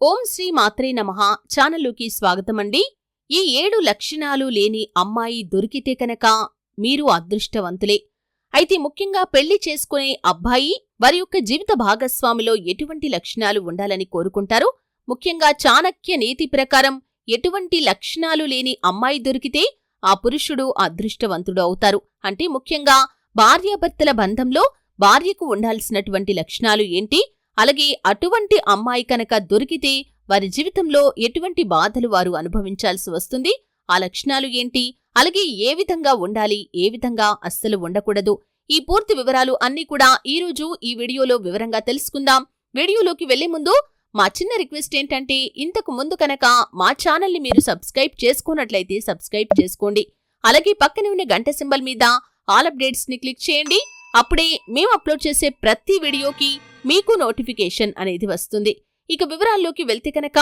ఓం శ్రీ మాత్రే నమః. ఛానల్లోకి స్వాగతమండి. ఈ ఏడు లక్షణాలు లేని అమ్మాయి దొరికితే కనుక మీరు అదృష్టవంతులే. అయితే ముఖ్యంగా పెళ్ళి చేసుకునే అబ్బాయి వారి యొక్క జీవిత భాగస్వామిలో ఎటువంటి లక్షణాలు ఉండాలని కోరుకుంటారు? ముఖ్యంగా చాణక్య నీతి ప్రకారం ఎటువంటి లక్షణాలు లేని అమ్మాయి దొరికితే ఆ పురుషుడు అదృష్టవంతుడు అవుతారు. అంటే ముఖ్యంగా భార్యాభర్తల బంధంలో భార్యకు ఉండాల్సినటువంటి లక్షణాలు ఏంటి? అలాగే అటువంటి అమ్మాయి కనుక దొరికితే వారి జీవితంలో ఎటువంటి బాధలు వారు అనుభవించాల్సి వస్తుంది? ఆ లక్షణాలు ఏంటి? అలాగే ఏ విధంగా ఉండాలి? ఏ విధంగా అస్సలు ఉండకూడదు? ఈ పూర్తి వివరాలు అన్నీ కూడా ఈరోజు ఈ వీడియోలో వివరంగా తెలుసుకుందాం. వీడియోలోకి వెళ్ళే ముందు మా చిన్న రిక్వెస్ట్ ఏంటంటే ఇంతకు ముందు కనుక మా ఛానల్ని మీరు సబ్స్క్రైబ్ చేసుకున్నట్లయితే సబ్స్క్రైబ్ చేసుకోండి. అలాగే పక్కనే ఉన్న గంట సింబల్ మీద ఆల్ అప్డేట్స్ని క్లిక్ చేయండి. అప్పుడే మేము అప్లోడ్ చేసే ప్రతి వీడియోకి మీకు నోటిఫికేషన్ అనేది వస్తుంది. ఇక వివరాల్లోకి వెళ్తే కనుక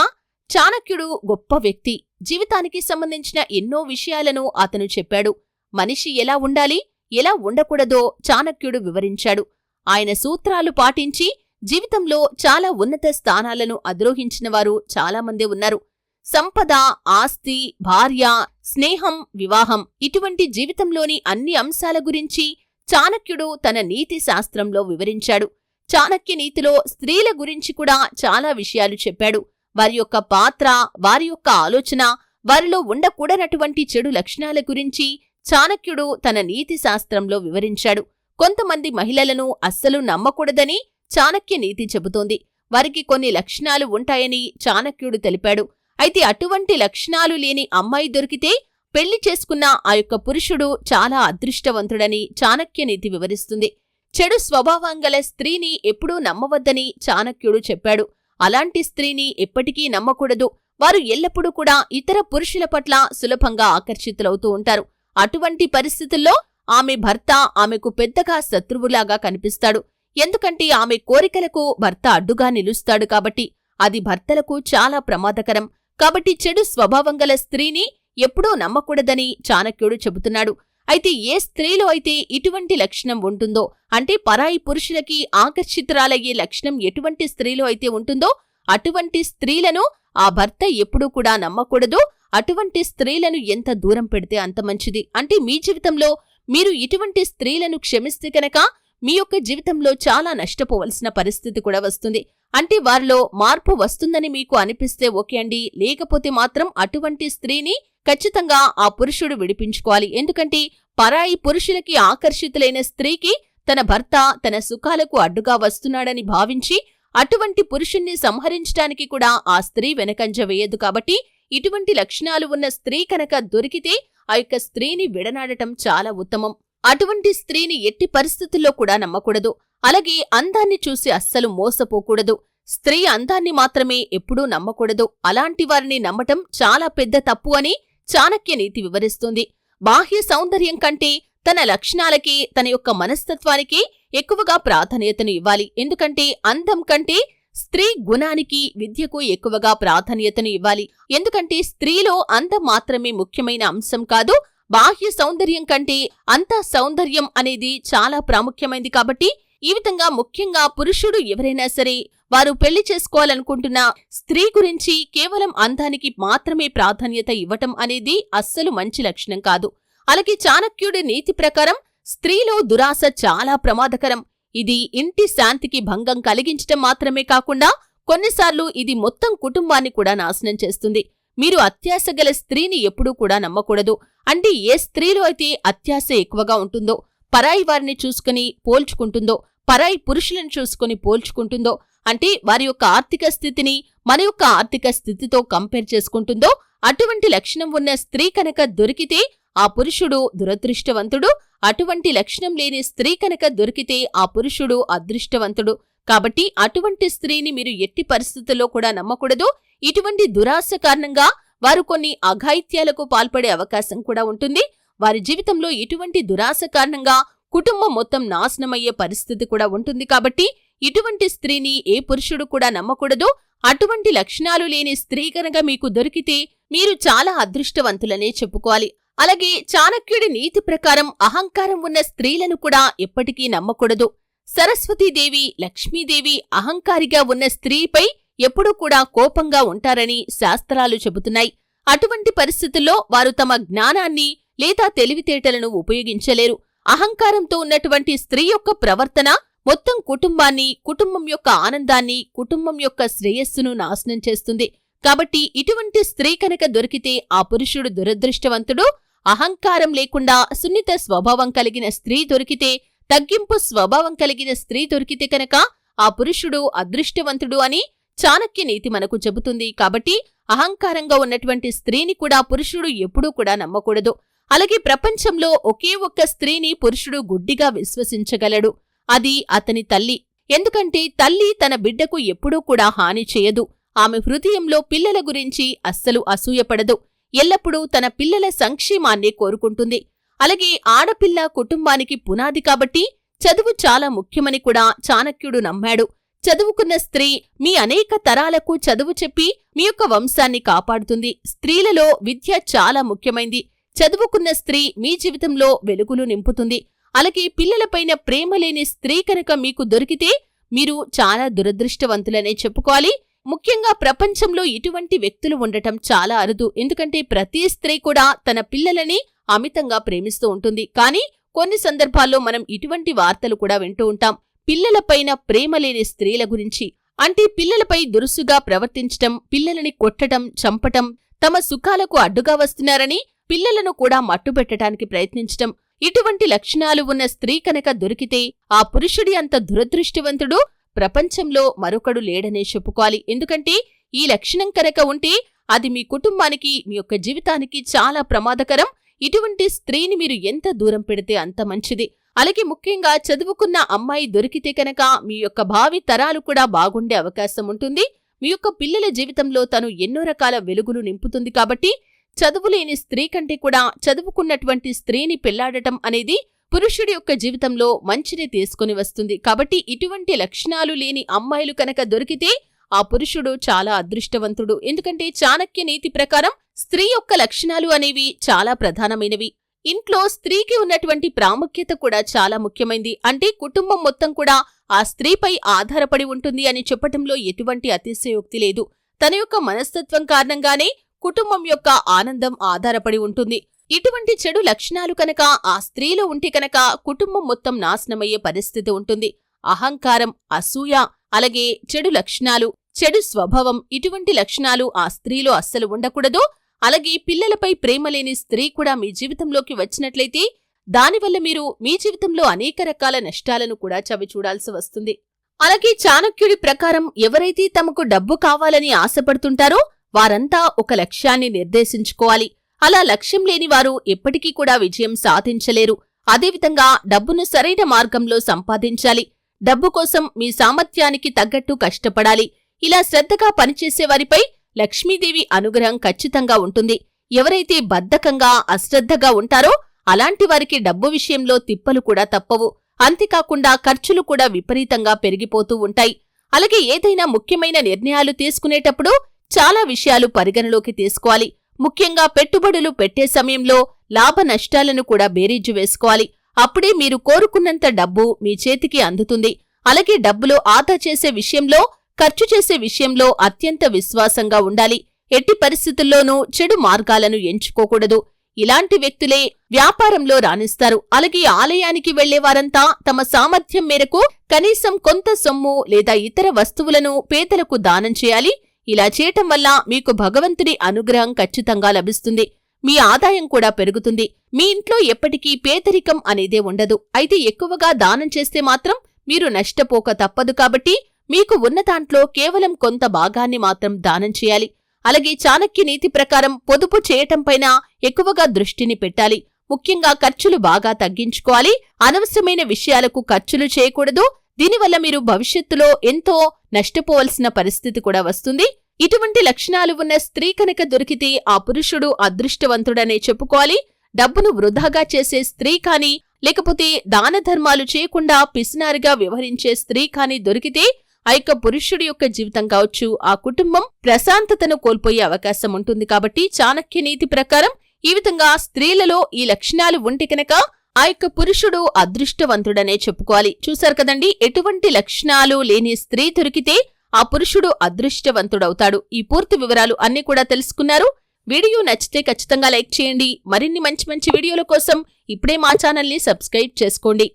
చాణక్యుడు గొప్ప వ్యక్తి. జీవితానికి సంబంధించిన ఎన్నో విషయాలను అతను చెప్పాడు. మనిషి ఎలా ఉండాలి ఎలా ఉండకూడదో చాణక్యుడు వివరించాడు. ఆయన సూత్రాలు పాటించి జీవితంలో చాలా ఉన్నత స్థానాలను అధిరోహించిన వారు చాలామందే ఉన్నారు. సంపద ఆస్తి భార్య స్నేహం వివాహం ఇటువంటి జీవితంలోని అన్ని అంశాల గురించి చాణక్యుడు తన నీతి శాస్త్రంలో వివరించాడు. చాణక్య నీతిలో స్త్రీల గురించి కూడా చాలా విషయాలు చెప్పాడు. వారి యొక్క పాత్ర వారి యొక్క ఆలోచన వారిలో ఉండకూడనటువంటి చెడు లక్షణాల గురించి చాణక్యుడు తన నీతి శాస్త్రంలో వివరించాడు. కొంతమంది మహిళలను అస్సలు నమ్మకూడదని చాణక్య నీతి చెబుతోంది. వారికి కొన్ని లక్షణాలు ఉంటాయని చాణక్యుడు తెలిపాడు. అయితే అటువంటి లక్షణాలు లేని అమ్మాయి దొరికితే పెళ్ళి చేసుకున్న ఆ యొక్క పురుషుడు చాలా అదృష్టవంతుడని చాణక్య నీతి వివరిస్తుంది. చెడు స్వభావం గల స్త్రీని ఎప్పుడూ నమ్మవద్దని చాణక్యుడు చెప్పాడు. అలాంటి స్త్రీని ఎప్పటికీ నమ్మకూడదు. వారు ఎల్లప్పుడూ కూడా ఇతర పురుషుల పట్ల సులభంగా ఆకర్షితులవుతూ ఉంటారు. అటువంటి పరిస్థితుల్లో ఆమె భర్త ఆమెకు పెద్దగా శత్రువులాగా కనిపిస్తాడు. ఎందుకంటే ఆమె కోరికలకు భర్త అడ్డుగా నిలుస్తాడు కాబట్టి అది భర్తలకు చాలా ప్రమాదకరం. కాబట్టి చెడు స్వభావం గల స్త్రీని ఎప్పుడూ నమ్మకూడదని చాణక్యుడు చెబుతున్నాడు. అయితే ఏ స్త్రీలో అయితే ఇటువంటి లక్షణం ఉంటుందో అంటే పరాయి పురుషులకి ఆకర్షితురాలయ్యే లక్షణం ఎటువంటి స్త్రీలో అయితే ఉంటుందో అటువంటి స్త్రీలను ఆ భర్త ఎప్పుడూ కూడా నమ్మకూడదు. అటువంటి స్త్రీలను ఎంత దూరం పెడితే అంత మంచిది. అంటే మీ జీవితంలో మీరు ఇటువంటి స్త్రీలను క్షమిస్తే కనుక మీ యొక్క జీవితంలో చాలా నష్టపోవలసిన పరిస్థితి కూడా వస్తుంది. అంటే వారిలో మార్పు వస్తుందని మీకు అనిపిస్తే ఓకే అండి. లేకపోతే మాత్రం అటువంటి స్త్రీని ఖచ్చితంగా ఆ పురుషుడు విడిపించుకోవాలి. ఎందుకంటే పరాయి పురుషులకి ఆకర్షితులైన స్త్రీకి తన భర్త తన సుఖాలకు అడ్డుగా వస్తున్నాడని భావించి అటువంటి పురుషుణ్ణి సంహరించడానికి కూడా ఆ స్త్రీ వెనకంజ వేయదు కాబట్టి ఇటువంటి లక్షణాలు ఉన్న స్త్రీ కనుక దొరికితే ఆ యొక్క స్త్రీని విడనాడటం చాలా ఉత్తమం. అటువంటి స్త్రీని ఎట్టి పరిస్థితుల్లో కూడా నమ్మకూడదు. అలాగే అందాన్ని చూసి అస్సలు మోసపోకూడదు. స్త్రీ అందాన్ని మాత్రమే ఎప్పుడూ నమ్మకూడదు. అలాంటి వారిని నమ్మటం చాలా పెద్ద తప్పు అని చాణక్య నీతి వివరిస్తుంది. బాహ్య సౌందర్యం కంటే తన లక్షణాలకి తన యొక్క మనస్తత్వానికి ఎక్కువగా ప్రాధాన్యతను ఇవ్వాలి. ఎందుకంటే అందం కంటే స్త్రీ గుణానికి విద్యకు ఎక్కువగా ప్రాధాన్యతను ఇవ్వాలి. ఎందుకంటే స్త్రీలో అందం మాత్రమే ముఖ్యమైన అంశం కాదు బాహ్య సౌందర్యం కంటే అంత సౌందర్యం అనేది చాలా ప్రాముఖ్యమైంది కాబట్టి ఈ విధంగా ముఖ్యంగా పురుషుడు ఎవరైనా సరే వారు పెళ్ళి చేసుకోవాలనుకుంటున్న స్త్రీ గురించి కేవలం అందానికి మాత్రమే ప్రాధాన్యత ఇవ్వటం అనేది అస్సలు మంచి లక్షణం కాదు. అలాగే చాణక్యుడి నీతి ప్రకారం స్త్రీలో దురాశ చాలా ప్రమాదకరం. ఇది ఇంటి శాంతికి భంగం కలిగించటం మాత్రమే కాకుండా కొన్నిసార్లు ఇది మొత్తం కుటుంబాన్ని కూడా నాశనం చేస్తుంది. మీరు అత్యాశ గల స్త్రీని ఎప్పుడూ కూడా నమ్మకూడదు. అంటే ఏ స్త్రీలో అయితే అత్యాశ ఎక్కువగా ఉంటుందో పరాయి వారిని చూసుకుని పోల్చుకుంటుందో పరాయి పురుషులను చూసుకుని పోల్చుకుంటుందో అంటే వారి యొక్క ఆర్థిక స్థితిని మన యొక్క ఆర్థిక స్థితితో కంపేర్ చేసుకుంటుందో అటువంటి లక్షణం ఉన్న స్త్రీ కనుక దొరికితే ఆ పురుషుడు దురదృష్టవంతుడు అటువంటి లక్షణం లేని స్త్రీ కనుక దొరికితే ఆ పురుషుడు అదృష్టవంతుడు. కాబట్టి అటువంటి స్త్రీని మీరు ఎట్టి పరిస్థితుల్లో కూడా నమ్మకూడదు. ఇటువంటి దురాశ కారణంగా వారు కొన్ని అఘాయిత్యాలకు పాల్పడే అవకాశం కూడా ఉంటుంది. వారి జీవితంలో ఇటువంటి దురాశ కారణంగా కుటుంబం మొత్తం నాశనమయ్యే పరిస్థితి కూడా ఉంటుంది కాబట్టి ఇటువంటి స్త్రీని ఏ పురుషుడు కూడా నమ్మకూడదు. అటువంటి లక్షణాలు లేని స్త్రీ కనుక మీకు దొరికితే మీరు చాలా అదృష్టవంతులనే చెప్పుకోవాలి. అలాగే చాణక్యుడి నీతి ప్రకారం అహంకారం ఉన్న స్త్రీలను కూడా ఎప్పటికీ నమ్మకూడదు. సరస్వతీదేవి లక్ష్మీదేవి అహంకారిగా ఉన్న స్త్రీపై ఎప్పుడూ కూడా కోపంగా ఉంటారని శాస్త్రాలు చెబుతున్నాయి. అటువంటి పరిస్థితుల్లో వారు తమ జ్ఞానాన్ని లేదా తెలివితేటలను ఉపయోగించలేరు. అహంకారంతో ఉన్నటువంటి స్త్రీ యొక్క ప్రవర్తన మొత్తం కుటుంబాన్ని కుటుంబం యొక్క ఆనందాన్ని కుటుంబం యొక్క శ్రేయస్సును నాశనం చేస్తుంది. కాబట్టి ఇటువంటి స్త్రీ కనుక దొరికితే ఆ పురుషుడు దురదృష్టవంతుడు. అహంకారం లేకుండా సున్నిత స్వభావం కలిగిన స్త్రీ దొరికితే తగ్గింపు స్వభావం కలిగిన స్త్రీ దొరికితే కనుక ఆ పురుషుడు అదృష్టవంతుడు అని చాణక్య నీతి మనకు చెబుతుంది. కాబట్టి అహంకారంగా ఉన్నటువంటి స్త్రీని కూడా పురుషుడు ఎప్పుడూ కూడా నమ్మకూడదు. అలాగే ప్రపంచంలో ఒకే ఒక్క స్త్రీని పురుషుడు గుడ్డిగా విశ్వసించగలడు. అది అతని తల్లి. ఎందుకంటే తల్లి తన బిడ్డకు ఎప్పుడూ కూడా హాని చేయదు. ఆమె హృదయంలో పిల్లల గురించి అస్సలు అసూయపడదు ఎల్లప్పుడూ తన పిల్లల సంక్షేమాన్నే కోరుకుంటుంది. అలాగే ఆడపిల్ల కుటుంబానికి పునాది కాబట్టి చదువు చాలా ముఖ్యమని కూడా చాణక్యుడు నమ్మాడు. చదువుకున్న స్త్రీ మీ అనేక తరాలకు చదువు చెప్పి మీ యొక్క వంశాన్ని కాపాడుతుంది. స్త్రీలలో విద్య చాలా ముఖ్యమైంది. చదువుకున్న స్త్రీ మీ జీవితంలో వెలుగులు నింపుతుంది. అలాగే పిల్లలపైన ప్రేమ లేని స్త్రీ కనుక మీకు దొరికితే మీరు చాలా దురదృష్టవంతులనే చెప్పుకోవాలి. ముఖ్యంగా ప్రపంచంలో ఇటువంటి వ్యక్తులు ఉండటం చాలా అరుదు. ఎందుకంటే ప్రతి స్త్రీ కూడా తన పిల్లలని అమితంగా ప్రేమిస్తూ ఉంటుంది. కానీ కొన్ని సందర్భాల్లో మనం ఇటువంటి వార్తలు కూడా వింటూ ఉంటాం. పిల్లలపైన ప్రేమ లేని స్త్రీల గురించి. అంటే పిల్లలపై దురుసుగా ప్రవర్తించటం పిల్లలని కొట్టటం చంపటం తమ సుఖాలకు అడ్డుగా వస్తున్నారని పిల్లలను కూడా మట్టుబెట్టడానికి ప్రయత్నించటం ఇటువంటి లక్షణాలు ఉన్న స్త్రీ కనుక దొరికితే ఆ పురుషుడి అంత దురదృష్టివంతుడు ప్రపంచంలో మరొకడు లేడనే చెప్పుకోవాలి. ఎందుకంటే ఈ లక్షణం కనుక ఉంటే అది మీ కుటుంబానికి మీ యొక్క జీవితానికి చాలా ప్రమాదకరం. ఇటువంటి స్త్రీని మీరు ఎంత దూరం పెడితే అంత మంచిది. అలాగే ముఖ్యంగా చదువుకున్న అమ్మాయి దొరికితే కనుక మీ యొక్క భావి తరాలు కూడా బాగుండే అవకాశం ఉంటుంది. మీ యొక్క పిల్లల జీవితంలో తను ఎన్నో రకాల వెలుగులు నింపుతుంది కాబట్టి చదువులేని స్త్రీ కంటే కూడా చదువుకున్నటువంటి స్త్రీని పెళ్ళాడటం అనేది పురుషుడి యొక్క జీవితంలో మంచిని తీసుకుని వస్తుంది. కాబట్టి ఇటువంటి లక్షణాలు లేని అమ్మాయిలు కనుక దొరికితే ఆ పురుషుడు చాలా అదృష్టవంతుడు. ఎందుకంటే చాణక్య నీతి ప్రకారం స్త్రీ యొక్క లక్షణాలు అనేవి చాలా ప్రధానమైనవి. ఇంట్లో స్త్రీకి ఉన్నటువంటి ప్రాముఖ్యత కూడా చాలా ముఖ్యమైంది. అంటే కుటుంబం మొత్తం కూడా ఆ స్త్రీపై ఆధారపడి ఉంటుంది అని చెప్పటంలో ఎటువంటి అతిశయోక్తి లేదు. తన యొక్క మనస్తత్వం కారణంగానే కుటుంబం యొక్క ఆనందం ఆధారపడి ఉంటుంది. ఇటువంటి చెడు లక్షణాలు కనుక ఆ స్త్రీలో ఉంటే కనుక కుటుంబం మొత్తం నాశనమయ్యే పరిస్థితి ఉంటుంది. అహంకారం అసూయ అలాగే చెడు లక్షణాలు చెడు స్వభావం ఇటువంటి లక్షణాలు ఆ స్త్రీలో అస్సలు ఉండకూడదు. అలాగే పిల్లలపై ప్రేమ లేని స్త్రీ కూడా మీ జీవితంలోకి వచ్చినట్లయితే దానివల్ల మీరు మీ జీవితంలో అనేక రకాల నష్టాలను కూడా చవిచూడాల్సి వస్తుంది. అలాగే చాణక్యుడి ప్రకారం ఎవరైతే తమకు డబ్బు కావాలని ఆశపడుతుంటారో వారంతా ఒక లక్ష్యాన్ని నిర్దేశించుకోవాలి. అలా లక్ష్యం లేని వారు ఎప్పటికీ కూడా విజయం సాధించలేరు. అదేవిధంగా డబ్బును సరైన మార్గంలో సంపాదించాలి. డబ్బు కోసం మీ సామర్థ్యానికి తగ్గట్టు కష్టపడాలి. ఇలా శ్రద్ధగా పనిచేసే వారిపై లక్ష్మీదేవి అనుగ్రహం ఖచ్చితంగా ఉంటుంది. ఎవరైతే బద్ధకంగా అశ్రద్ధగా ఉంటారో అలాంటి వారికి డబ్బు విషయంలో తిప్పలు కూడా తప్పవు. అంతేకాకుండా ఖర్చులు కూడా విపరీతంగా పెరిగిపోతూ ఉంటాయి. అలాగే ఏదైనా ముఖ్యమైన నిర్ణయాలు తీసుకునేటప్పుడు చాలా విషయాలు పరిగణలోకి తీసుకోవాలి. ముఖ్యంగా పెట్టుబడులు పెట్టే సమయంలో లాభ నష్టాలను కూడా బేరీజు వేసుకోవాలి. అప్పుడే మీరు కోరుకున్నంత డబ్బు మీ చేతికి అందుతుంది. అలాగే డబ్బులో ఆదా చేసే విషయంలో ఖర్చు చేసే విషయంలో అత్యంత విశ్వాసంగా ఉండాలి. ఎట్టి పరిస్థితుల్లోనూ చెడు మార్గాలను ఎంచుకోకూడదు. ఇలాంటి వ్యక్తులే వ్యాపారంలో రాణిస్తారు. అలాగే ఆలయానికి వెళ్ళేవారంతా తమ సామర్థ్యం మేరకు కనీసం కొంత సొమ్ము లేదా ఇతర వస్తువులను పేదలకు దానం చేయాలి. ఇలా చేయటం వల్ల మీకు భగవంతుడి అనుగ్రహం ఖచ్చితంగా లభిస్తుంది. మీ ఆదాయం కూడా పెరుగుతుంది. మీ ఇంట్లో ఎప్పటికీ పేదరికం అనేదే ఉండదు. అయితే ఎక్కువగా దానం చేస్తే మాత్రం మీరు నష్టపోక తప్పదు కాబట్టి మీకు ఉన్న దాంట్లో కేవలం కొంత భాగాన్ని మాత్రం దానం చేయాలి. అలాగే చాణక్య నీతి ప్రకారం పొదుపు చేయటంపైన ఎక్కువగా దృష్టిని పెట్టాలి. ముఖ్యంగా ఖర్చులు బాగా తగ్గించుకోవాలి. అనవసరమైన విషయాలకు ఖర్చులు చేయకూడదు. దీనివల్ల మీరు భవిష్యత్తులో ఎంతో నష్టపోవలసిన పరిస్థితి కూడా వస్తుంది. ఇటువంటి లక్షణాలు ఉన్న స్త్రీ కనుక దొరికితే ఆ పురుషుడు అదృష్టవంతుడనే చెప్పుకోవాలి. డబ్బును వృధాగా చేసే స్త్రీ కాని లేకపోతే దాన ధర్మాలు చేయకుండా పిసినారిగా వ్యవహరించే స్త్రీ కాని దొరికితే ఆ యొక్క పురుషుడి యొక్క జీవితం కావచ్చు ఆ కుటుంబం ప్రశాంతతను కోల్పోయే అవకాశం ఉంటుంది. కాబట్టి చాణక్య నీతి ప్రకారం ఈ విధంగా స్త్రీలలో ఈ లక్షణాలు ఉంటే కనుక ఆ యొక్క పురుషుడు అదృష్టవంతుడనే చెప్పుకోవాలి. చూశారు కదండి ఎటువంటి లక్షణాలు లేని స్త్రీ దొరికితే ఆ పురుషుడు అదృష్టవంతుడవుతాడు. ఈ పూర్తి వివరాలు అన్ని కూడా తెలుసుకున్నారు. వీడియో నచ్చితే ఖచ్చితంగా లైక్ చేయండి. మరిన్ని మంచి మంచి వీడియోల కోసం ఇప్పుడే మా ఛానల్ని సబ్స్క్రైబ్ చేసుకోండి.